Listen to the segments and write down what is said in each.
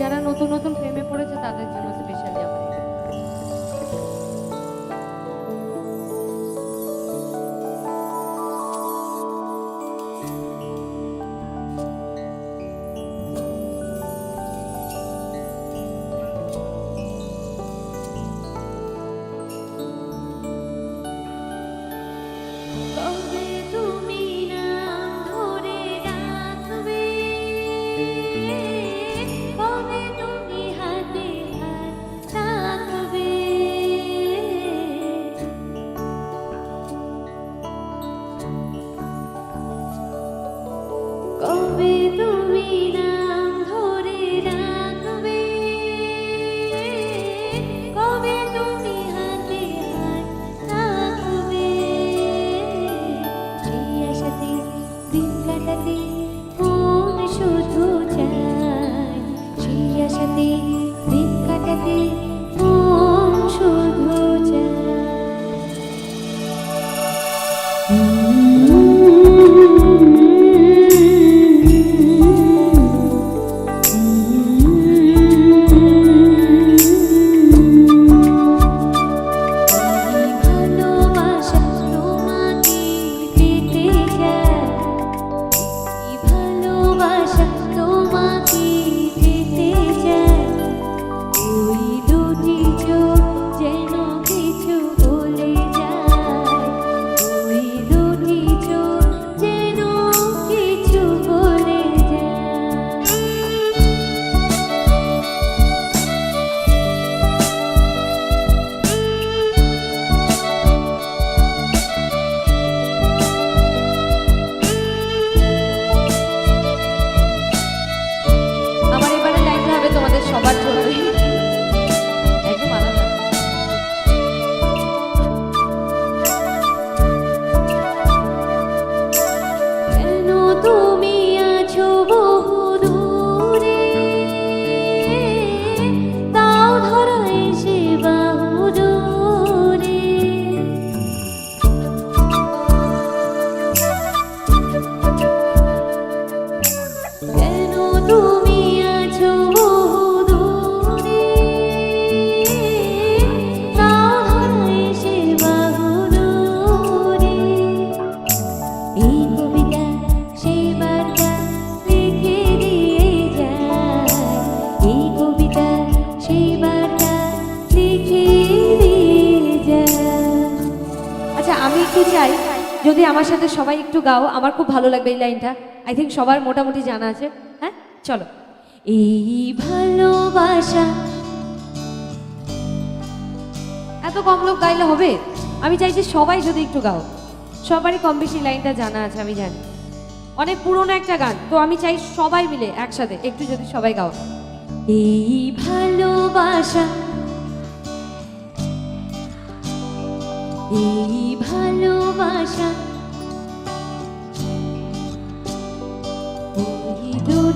যারা নতুন নতুন প্রেমে পড়েছে তাদের জন্য স্পেশালি আমার এটা। একটু চাই? যদি আমার সাথে সবাই একটু গাও, আমার খুব ভালো লাগবে এই লাইনটা। আই থিঙ্ক সবার মোটামুটি জানা আছে। হ্যাঁ? চলো। এই ভালোবাসা। এত কম লোক গাইলে হবে? আমি চাইছি সবাই যদি একটু গাও। সবারই কম বেশি লাইনটা জানা আছে, আমি জানি। অনেক পুরনো একটা গান, তো আমি চাই সবাই মিলে একসাথে একটু যদি সবাই গাও। এই ভালোবাসা।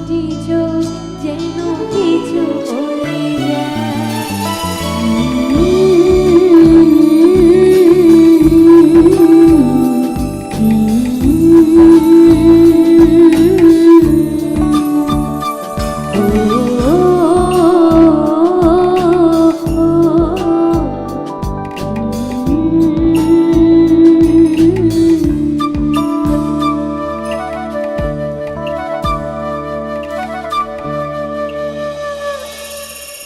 মিষ্টি চোখ যেন কিছু বলে যায় Mm-hmm.